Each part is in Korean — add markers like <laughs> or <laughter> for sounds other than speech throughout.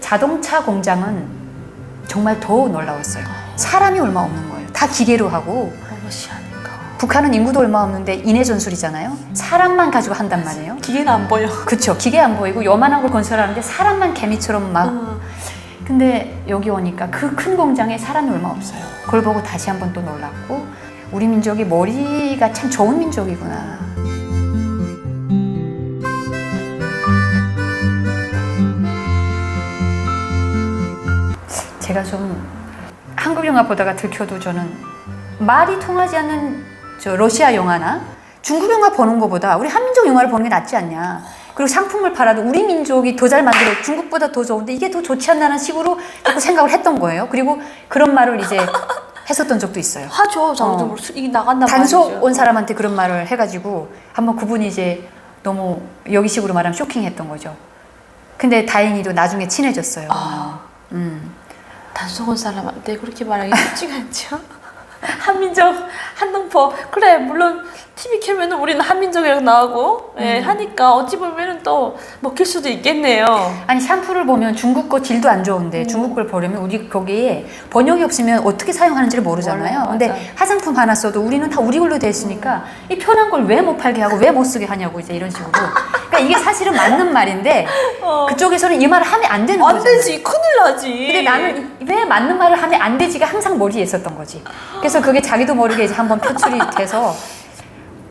자동차 공장은 정말 더 놀라웠어요. 사람이 얼마 없는 거예요. 다 기계로 하고 로봇이 아닌가. 북한은 인구도 얼마 없는데 인해 전술이잖아요. 사람만 가지고 한단 말이에요. 기계는 안 보여. 그쵸. 기계 안 보이고 요만한 걸 건설하는데 사람만 개미처럼 막. 음. 근데 여기 오니까 그 큰 공장에 사람이 얼마 없어요. 그걸 보고 다시 한번 또 놀랐고 우리 민족이 머리가 참 좋은 민족이구나. 제가 좀 한국 영화 보다가 들켜도 저는 말이 통하지 않는 저 러시아 영화나 중국 영화 보는 것보다 우리 한민족 영화를 보는 게 낫지 않냐. 그리고 상품을 팔아도 우리 민족이 더 잘 만들어 중국보다 더 좋은데 이게 더 좋지 않나는 식으로 자꾸 생각을 했던 거예요. 그리고 그런 말을 이제 했었던 적도 있어요. <laughs> 하죠. 저도 어. 이게 나간단 단속 말이죠. 온 사람한테 그런 말을 해가지고 한번 그분이 이제 너무 여기식으로 말하면 쇼킹했던 거죠. 근데 다행히도 나중에 친해졌어요. 아. 음. 단속 온 사람한테 그렇게 말하기 쉽지가 않죠. <laughs> 한민족, 한동포. 그래, 물론 TV 켜면 우리는 한민족이라고 나오고 예, 하니까 어찌 보면 또 먹힐 수도 있겠네요. 아니 샴푸를 보면 중국 거 질도 안 좋은데 음. 중국 걸 버리면 우리 거기에 번역이 없으면 어떻게 사용하는지를 모르잖아요. 몰라요, 근데. 화장품 하나 써도 우리는 다 우리 걸로 돼 있으니까 이 편한 걸 왜 못 팔게 하고 왜 못 쓰게 하냐고 이제 이런 식으로. 그러니까 이게 사실은 맞는 말인데 그쪽에서는 이 말을 하면 안 되는 어. 안 거잖아요. 되지, 큰일 나지. 근데 나는 이- 왜 맞는 말을 하면 안 되지가 항상 머리에 있었던 거지. 그래서 그게 자기도 모르게 이제 한번 표출이 돼서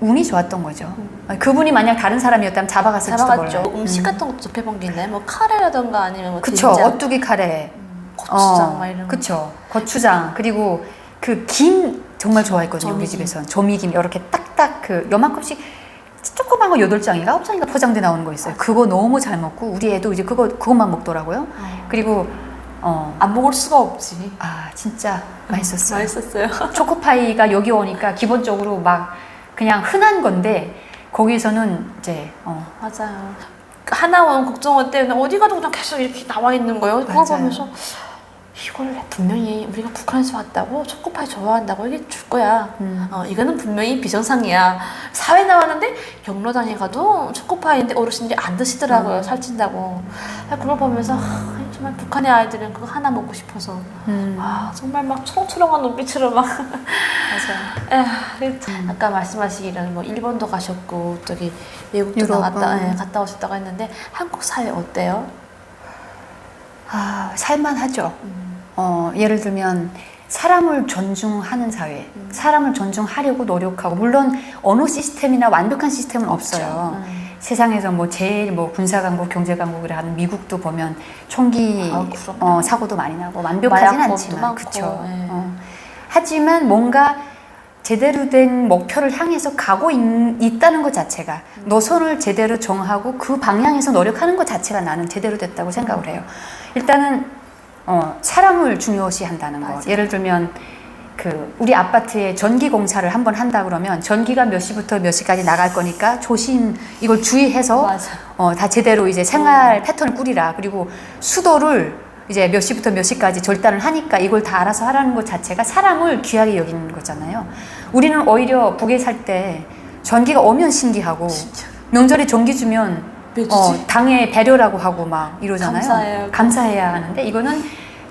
운이 좋았던 거죠. 그분이 만약 다른 사람이었다면 잡아갔을지도 잡아갔죠. 몰라요. 음식 같은 것도 접해본 게 있나요? 뭐 카레라던가 아니면 뭐 그쵸. 된장, 어뚜기 카레. 고추장 막 이런 거. 그쵸. 고추장. 그리고 그 김 정말 좋아했거든요. 우리 조미김. 집에선. 조미김 이렇게 딱딱 그 요만큼씩 조그만 거 여덟 장인가 아홉 장인가 포장돼 나오는 거 있어요. 그거 너무 잘 먹고 우리 애도 이제 그거 그것만 먹더라고요. 어. 그리고 어. 안 먹을 수가 없지. 아 진짜 맛있었어요. 맛있었어요. <laughs> 초코파이가 여기 오니까 기본적으로 막 그냥 흔한 건데 거기서는 이제 어, 맞아요. 하나원 국정원 때는 어디 가도 그냥 계속 이렇게 나와 있는 거예요. 그걸 맞아요. 보면서 이걸 분명히 우리가 북한에서 왔다고 초코파이 좋아한다고 이게 줄 거야. 음. 어, 이거는 분명히 비정상이야. 사회 나왔는데 경로당에 가도 초코파이인데 어르신들이 안 드시더라고요. 음. 살찐다고. 아, 그걸 보면서 하, 정말 북한의 아이들은 그거 하나 먹고 싶어서 음, 아 정말 막 초롱초롱한 눈빛으로 막 맞아요. <laughs> 에휴, 아까 말씀하시기로는 뭐 일본도 가셨고 저기 외국도 유럽, 나갔다 음. 예, 갔다 오셨다고 했는데 한국 사회 어때요? 아 살만하죠. 어, 예를 들면 사람을 존중하는 사회, 음. 사람을 존중하려고 노력하고 물론 어느 시스템이나 완벽한 시스템은 없어요. 음. 세상에서 뭐 제일 뭐 군사 강국, 경제 강국을 하는 미국도 보면 총기 아. 어, 사고도 많이 나고 완벽하진 않지만 그렇죠. 예. 어. 하지만 뭔가 제대로 된 목표를 향해서 가고 있, 다는것 자체가 음. 노선을 제대로 정하고 그 방향에서 노력하는 것 자체가 나는 제대로 됐다고 생각을 해요. 일단은 어, 사람을 중요시 한다는 거. 맞아요. 예를 들면 그 우리 아파트에 전기 공사를 한번 한다 그러면 전기가 몇 시부터 몇 시까지 나갈 거니까 조심 이걸 주의해서. 어, 다 제대로 이제 생활 패턴을 꾸리라. 그리고 수도를 이제 몇 시부터 몇 시까지 절단을 하니까 이걸 다 알아서 하라는 것 자체가 사람을 귀하게 여기는 거잖아요. 우리는 오히려 북에 살 때 전기가 오면 신기하고 진짜. 명절에 전기 주면? 어, 당의 배려라고 하고 막 이러잖아요. 감사해요. 감사해야 하는데 이거는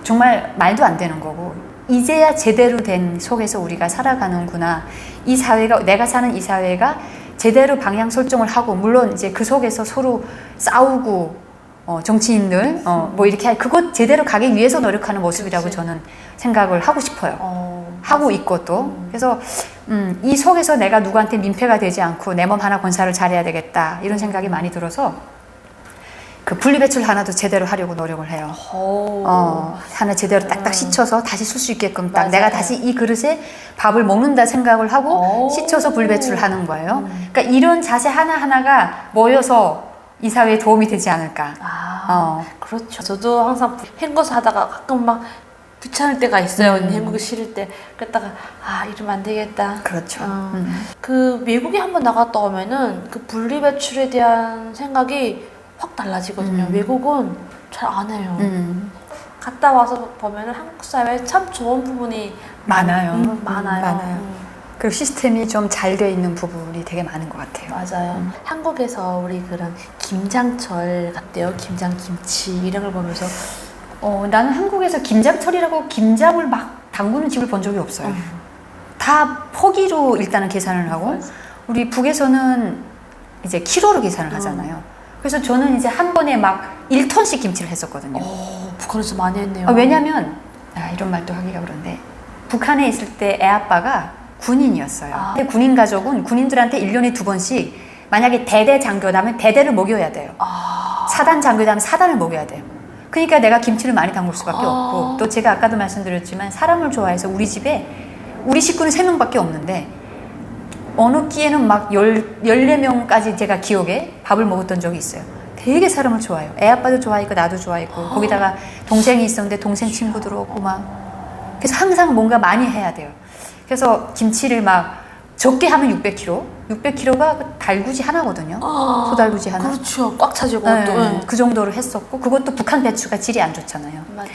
정말 말도 안 되는 거고 이제야 제대로 된 속에서 우리가 살아가는구나. 이 사회가 내가 사는 이 사회가 제대로 방향 설정을 하고 물론 이제 그 속에서 서로 싸우고 어, 정치인들 어, 뭐 이렇게 할- 그것 제대로 가기 위해서 노력하는 모습이라고 그치. 저는 생각을 하고 싶어요. 어, 하고 있고 또 그래서 음, 이 속에서 내가 누구한테 민폐가 되지 않고 내 몸 하나 건사를 잘해야 되겠다 이런 생각이 많이 들어서 그 분리배출 하나도 제대로 하려고 노력을 해요. 오. 어, 하나 제대로 딱딱 음. 씻어서 다시 쓸 수 있게끔 딱 맞아요. 내가 다시 이 그릇에 밥을 먹는다 생각을 하고 오. 씻어서 분리배출을 하는 거예요. 음. 그러니까 이런 자세 하나하나가 모여서 이 사회에 도움이 되지 않을까. 아, 어. 그렇죠. 저도 항상 헹궈서 하다가 가끔 막 귀찮을 때가 있어요. 음. 헹구기 싫을 때. 그랬다가 아 이러면 안 되겠다. 그렇죠. 어. 음. 그 외국에 한번 나갔다 오면은 그 분리 배출에 대한 생각이 확 달라지거든요. 음. 외국은 잘 안 해요. 음. 갔다 와서 보면은 한국 사회 참 좋은 부분이 많아요. 음, 많아요. 많아요. 음. 그리고 시스템이 좀 잘 돼 있는 부분이 되게 많은 것 같아요. 맞아요. 한국에서 우리 그런 김장철 같대요. 김장 김치 이런 걸 보면서 어, 나는 한국에서 김장철이라고 김장을 막 담그는 집을 본 적이 없어요. 음. 다 포기로 일단은 계산을 하고 맞아. 우리 북에서는 이제 키로로 계산을 하잖아요. 그래서 저는 이제 한 번에 막 1톤씩 김치를 했었거든요. 오, 북한에서 많이 했네요. 아, 왜냐면 아, 이런 말도 하기가 그런데 북한에 있을 때 애아빠가 군인이었어요. 아. 근데 군인 가족은 군인들한테 1년에 두 번씩 만약에 대대 장교라면 대대를 먹여야 돼요. 아, 사단 장교라면 사단을 먹여야 돼요. 그러니까 내가 김치를 많이 담글 수밖에 아. 없고 또 제가 아까도 말씀드렸지만 사람을 좋아해서 우리 집에 우리 식구는 세명밖에 없는데 어느 끼에는 막 열, 14명까지 제가 기억에 밥을 먹었던 적이 있어요. 되게 사람을 좋아해요. 애 아빠도 좋아했고 나도 좋아했고 거기다가 동생이 있었는데 동생 친구들 오고 막 그래서 항상 뭔가 많이 해야 돼요. 그래서 김치를 막 적게 하면 600kg, 600kg가 달구지 하나거든요. 아, 소달구지 하나. 그렇죠. 꽉 차지고 네, 또. 네. 그 정도를 했었고 그것도 북한 배추가 질이 안 좋잖아요. 맞아요.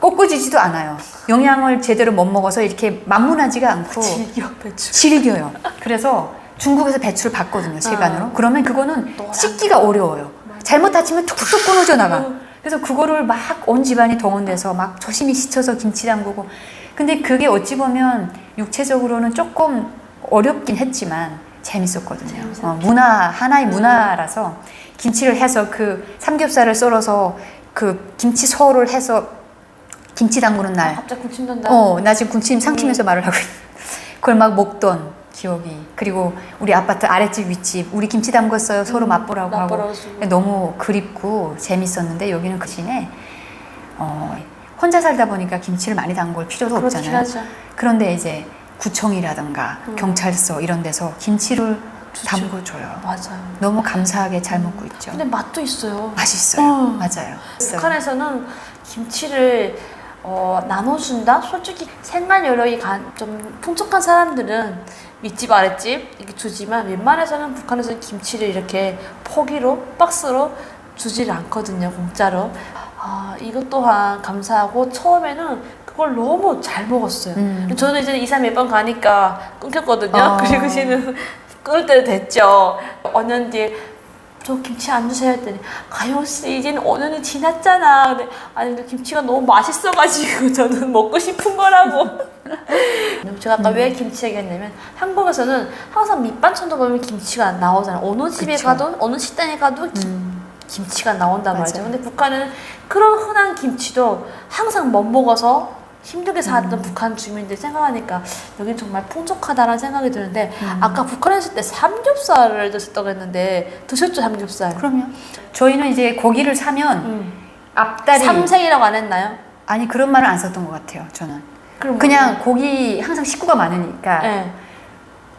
꺾어지지도 않아요. 영양을 제대로 못 먹어서 이렇게 만문하지가 않고 질겨 배추. 질겨요. 그래서 중국에서 배추를 봤거든요, 세간으로. 그러면 그거는 씻기가 어려워요. 잘못 다치면 툭툭 끊어져 나가. 음. 그래서 그거를 막 온 집안이 동원돼서 막 조심히 씻어서 김치 담그고. 근데 그게 어찌 보면 육체적으로는 조금 어렵긴 했지만 재밌었거든요. 어, 문화 하나의 문화라서 김치를 해서 그 삼겹살을 썰어서 그 김치 소를 해서 김치 담그는 아, 날 갑자기 군침 돈다. 어, 나 지금 군침 삼키면서 말을 하고 있는. 그걸 막 먹던 기억이. 그리고 우리 아파트 아랫집 윗집 우리 김치 담궜어요. 서로 음, 맛보라고 하고. 너무 그립고 재밌었는데 여기는 그 대신에 어, 혼자 살다 보니까 김치를 많이 담글 필요도 없잖아요. 하죠. 그런데 이제 구청이라든가 음. 경찰서 이런 데서 김치를 주죠. 담궈줘요. 맞아요. 너무 감사하게 잘 먹고 있죠. 근데 맛도 있어요. 맛있어요. 어. 맞아요. 북한에서는 김치를 어, 나눠준다? 솔직히 생활 여력이 가- 좀 풍족한 사람들은 윗집 아랫집 이렇게 주지만 웬만해서는 북한에서는 김치를 이렇게 포기로 박스로 주질 않거든요 공짜로 아 이것 또한 감사하고 처음에는 그걸 너무 잘 먹었어요 음. 저는 이제 이사 몇번 가니까 끊겼거든요 아. 그리고 지는 끊을 때도 됐죠 5년 뒤에 저 김치 안 주세요 했더니 가영 씨 이제는 5년이 지났잖아. 근데 아니 근데 김치가 너무 맛있어가지고 <laughs> 저는 먹고 싶은 거라고. <laughs> 제가 아까 왜 김치 얘기했냐면 한국에서는 항상 밑반찬도 보면 김치가 나오잖아요. 어느 집에 그쵸. 가도 어느 식당에 가도 기- 음. 김치가 나온단 말이죠. 근데 북한은 그런 흔한 김치도 항상 못 먹어서 힘들게 살았던 음. 북한 주민들 생각하니까 여긴 정말 풍족하다라는 생각이 드는데 음. 아까 북한에 있을 때 삼겹살을 드셨다고 했는데 드셨죠 삼겹살? 그럼요. 저희는 이제 고기를 사면 음. 앞다리 삼생이라고 안 했나요? 아니 그런 말은 안 썼던 것 같아요. 저는 그럼 그냥 고기 항상 식구가 많으니까 네.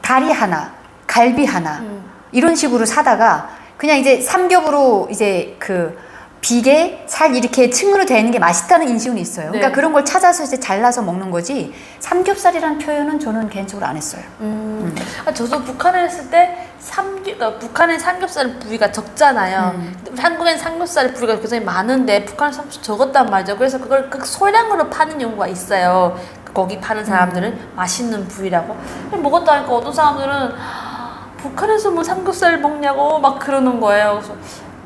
다리 하나, 갈비 하나 음. 이런 식으로 사다가 그냥 이제 삼겹으로 이제 그 비계 살 이렇게 층으로 되는 게 맛있다는 인식은 있어요. 그러니까 네. 그런 걸 찾아서 이제 잘라서 먹는 거지 삼겹살이라는 표현은 저는 개인적으로 안 했어요. 음. 아, 저도 북한에 있을 때 삼, 그러니까 북한의 삼겹살 부위가 적잖아요. 음. 한국엔 삼겹살 부위가 굉장히 많은데 북한은 삼겹살 적었단 말이죠. 그래서 그걸 그 소량으로 파는 경우가 있어요. 거기 파는 사람들은 음. 맛있는 부위라고. 먹었다 하니까 어떤 사람들은 북한에서 뭐 삼겹살 먹냐고 막 그러는 거예요. 그래서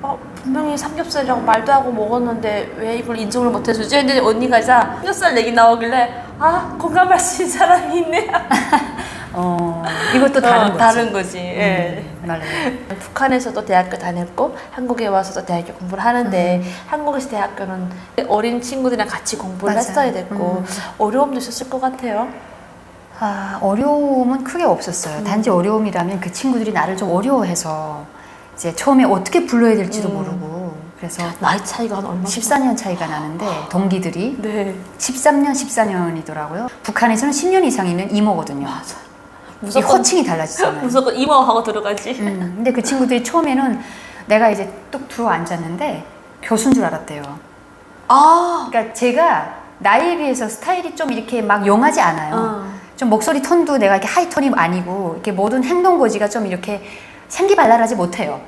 어, 분명히 삼겹살이라고 말도 하고 먹었는데 왜 이걸 인정을 못 해주지? 근데 언니가 이제 삼겹살 얘기 나오길래 아 공감할 수 있는 사람이 있네. <laughs> 어, 이것도 다른 어, 거지. 다른 거지. 예. 음. 북한에서도 대학교 다녔고 한국에 와서도 대학교 공부를 하는데 한국에서 대학교는 어린 친구들이랑 같이 공부를 음. 맞아요. 했어야 됐고 음. 어려움도 있었을 것 같아요. 아, 어려움은 크게 없었어요. 음. 단지 어려움이라면 그 친구들이 나를 좀 어려워해서 이제 처음에 어떻게 불러야 될지도 음. 모르고 그래서 나이 차이가 한 얼마? 14년 차이가 나는데 동기들이 네. 13년, 14년이더라고요. 북한에서는 10년 이상이면 이모거든요. 맞아. 이 무조건 호칭이 달라지잖아요. <laughs> 무조건 이모하고 들어가지. 음, 근데 그 친구들이 처음에는 내가 이제 뚝 들어 앉았는데 교수인 줄 알았대요. 아. 그러니까 제가 나이에 비해서 스타일이 좀 이렇게 막 용하지 않아요. 어. 좀 목소리 톤도 내가 이렇게 하이 톤이 아니고 이렇게 모든 행동 거지가 좀 이렇게 생기발랄하지 못해요.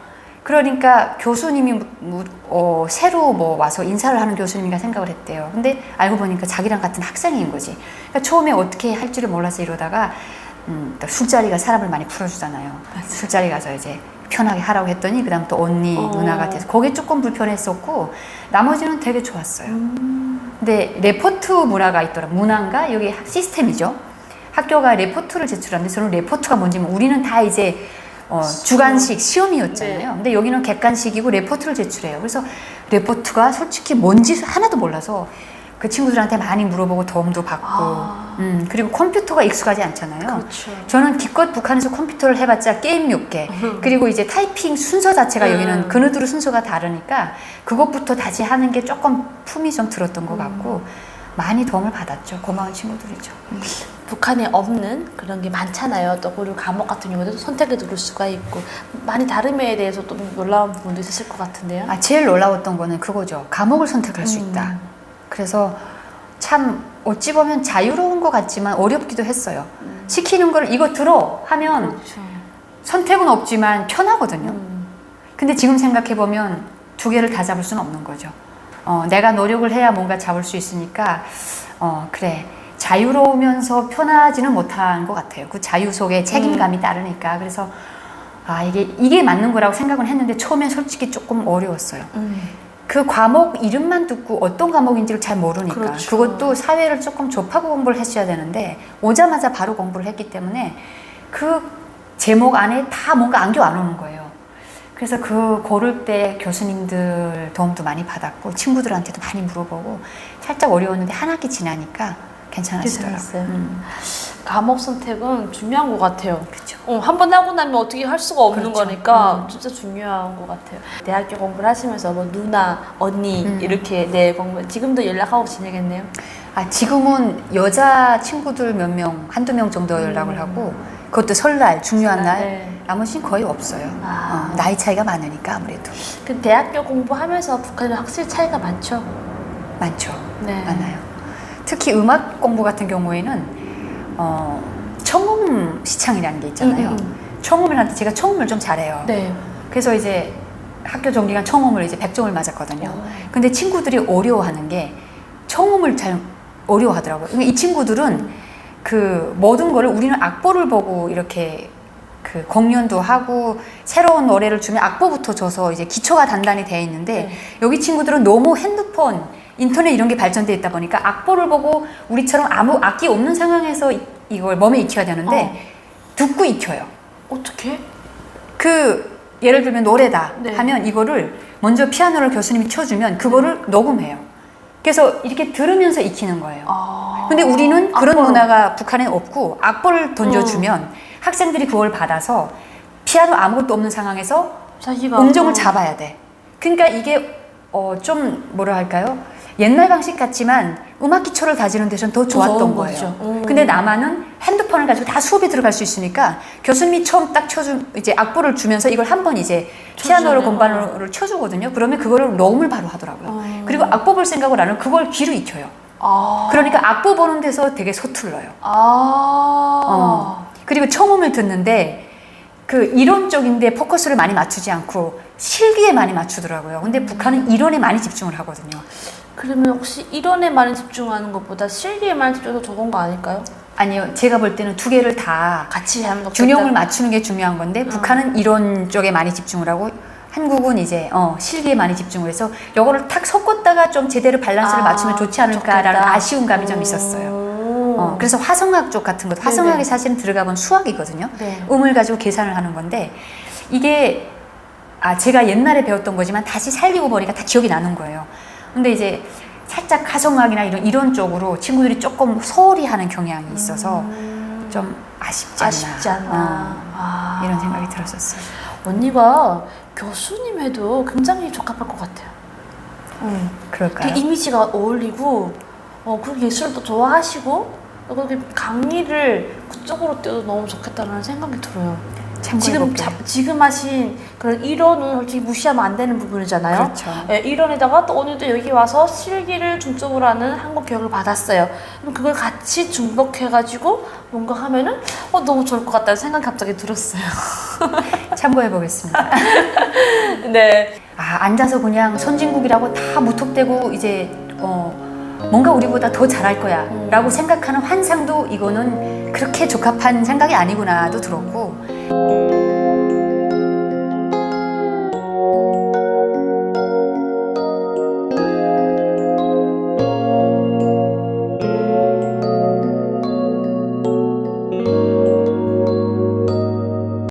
그러니까 교수님이 무- 무- 어, 새로 뭐 와서 인사를 하는 교수님인가 생각을 했대요. 근데 알고 보니까 자기랑 같은 학생인 거지. 그러니까 처음에 어떻게 할 줄을 몰라서 이러다가 음, 또 술자리가 사람을 많이 풀어주잖아요. 술자리 가서 이제 편하게 하라고 했더니 그다음 또 언니 어. 누나가 돼서 거기 조금 불편했었고 나머지는 되게 좋았어요. 근데 레포트 문화가 있더라. 문화인가 여기 시스템이죠. 학교가 레포트를 제출하는데 저는 레포트가 뭔지 모- 우리는 다 이제 어, 주관식 시험이었잖아요. 네. 근데 여기는 객관식이고 레포트를 제출해요. 그래서 레포트가 솔직히 뭔지 하나도 몰라서 그 친구들한테 많이 물어보고 도움도 받고, 아. 음, 그리고 컴퓨터가 익숙하지 않잖아요. 그렇죠. 저는 기껏 북한에서 컴퓨터를 해봤자 게임 몇 개, 그리고 이제 타이핑 순서 자체가 음. 여기는 그누드르 순서가 다르니까 그것부터 다시 하는 게 조금 품이 좀 들었던 것 같고 많이 도움을 받았죠. 고마운 친구들이죠. 북한에 없는 그런 게 많잖아요. 또 그리고 과목 같은 경우도 선택을 누를 수가 있고 많이 다름에 대해서 또 놀라운 부분도 있으실 것 같은데요. 아, 제일 놀라웠던 거는 그거죠. 과목을 선택할 수 음. 있다. 그래서 참 어찌 보면 자유로운 것 같지만 어렵기도 했어요. 시키는 걸 이거 들어 하면 그렇죠. 선택은 없지만 편하거든요. 음. 근데 지금 생각해 보면 두 개를 다 잡을 수는 없는 거죠. 어, 내가 노력을 해야 뭔가 잡을 수 있으니까 어, 그래 자유로우면서 편하지는 못한 것 같아요. 그 자유 속에 책임감이 음. 따르니까 그래서 아 이게 이게 맞는 거라고 생각은 했는데 처음엔 솔직히 조금 어려웠어요. 음. 그 과목 이름만 듣고 어떤 과목인지를 잘 모르니까 그렇죠. 그것도 사회를 조금 접하고 공부를 했어야 되는데 오자마자 바로 공부를 했기 때문에 그 제목 안에 다 뭔가 안겨 안 오는 거예요. 그래서 그 고를 때 교수님들 도움도 많이 받았고 친구들한테도 많이 물어보고 살짝 어려웠는데 한 학기 지나니까. 괜찮았어요. 음, 과목 선택은 중요한 것 같아요. 그렇죠. 어, 한번 하고 나면 어떻게 할 수가 없는 그렇죠. 거니까 음. 진짜 중요한 것 같아요. 대학교 공부를 하시면서 뭐 누나, 언니 음. 이렇게 내 공부 지금도 연락하고 지내겠네요. 아, 지금은 여자 친구들 몇 명, 한두 명 정도 연락을 하고 그것도 설날, 중요한 날 네. 나머지는 거의 없어요. 아. 어, 나이 차이가 많으니까 아무래도 그 대학교 공부하면서 북한은 확실히 차이가 많죠. 많죠. 네. 많아요. 특히 음악 공부 같은 경우에는 어, 청음 시창이라는 게 있잖아요. 음, 음. 청음을 하는데 제가 청음을 좀 잘해요. 네. 그래서 이제 학교 정기간 청음을 이제 100점을 맞았거든요. 오. 근데 친구들이 어려워하는 게 청음을 잘 어려워하더라고요. 그러니까 이 친구들은 그 모든 거를 우리는 악보를 보고 이렇게 그 공연도 하고 새로운 노래를 주면 악보부터 줘서 이제 기초가 단단히 돼 있는데 네. 여기 친구들은 너무 핸드폰, 인터넷 이런 게 발전돼 있다 보니까 악보를 보고 우리처럼 아무 악기 없는 상황에서 이- 이걸 몸에 익혀야 되는데 어. 듣고 익혀요. 어떻게? 그 예를 들면 노래다 네. 하면 이거를 먼저 피아노를 교수님이 쳐주면 그거를 녹음해요. 그래서 이렇게 들으면서 익히는 거예요. 아. 근데 우리는 그런 악보로. 문화가 북한에 없고 악보를 던져주면 학생들이 그걸 받아서 피아노 아무것도 없는 상황에서 음정을 어. 잡아야 돼. 그러니까 이게 어, 좀 뭐라 할까요? 옛날 방식 같지만 음악 기초를 다지는 데서는 더 좋았던 거예요. 음. 근데 남한은 핸드폰을 가지고 다 수업에 들어갈 수 있으니까 교수님이 처음 딱 쳐주 이제 악보를 주면서 이걸 한 번 이제 피아노를. 건반으로 쳐주거든요. 그러면 그거를 녹음을 바로 하더라고요. 어. 그리고 악보 볼 생각을 안 하고 그걸 귀로 익혀요. 아. 그러니까 악보 보는 데서 되게 서툴러요. 아. 어. 그리고 청음을 듣는데 그 이론적인데 포커스를 많이 맞추지 않고 실기에 많이 맞추더라고요. 근데 북한은 이론에 많이 집중을 하거든요. 그러면 혹시 이론에 많이 집중하는 것보다 실기에 많이 집중해서 좋은 거 아닐까요? 아니요, 제가 볼 때는 두 개를 다 같이 하는 것 균형을 맞추는 게 중요한 건데 북한은 이론 쪽에 많이 집중을 하고 한국은 이제 어, 실기에 많이 집중을 해서 이거를 탁 섞었다가 좀 제대로 밸런스를 아, 맞추면 좋지 않을까라는 좋겠다. 아쉬운 감이 좀 있었어요. 오. 어, 그래서 화성학 쪽 같은 것도 네네. 화성학이 사실은 들어가 본 수학이거든요. 네. 음을 가지고 계산을 하는 건데 이게 아 제가 옛날에 배웠던 거지만 다시 살리고 보니까 다 기억이 나는 거예요. 근데 이제 살짝 가성학이나 이런 이론 쪽으로 친구들이 조금 소홀히 하는 경향이 있어서 음. 좀 아쉽지 않나, 아쉽지 않나. 어, 아. 이런 생각이 들었었어요. 언니가 교수님 해도 굉장히 적합할 것 같아요. 음. 그럴까요? 이미지가 어울리고, 어, 그리고 예술도 좋아하시고, 그렇게 강의를 그쪽으로 떼도 너무 좋겠다는 생각이 들어요. 지금. 자, 지금 하신 그런 이론은 솔직히 무시하면 안 되는 부분이잖아요. 그렇죠. 예, 이론에다가 또 오늘도 여기 와서 실기를 중점으로 하는 한국 교육을 받았어요. 그럼 그걸 같이 중복해가지고 뭔가 하면은 어, 너무 좋을 것 같다는 생각 이 갑자기 들었어요. <laughs> 참고해 보겠습니다. <laughs> 네. 아 앉아서 그냥 선진국이라고 다 무턱대고 이제 어 뭔가 우리보다 더 잘할 거야 음. 라고 생각하는 환상도 이거는 그렇게 적합한 생각이 아니구나도 들었고 Música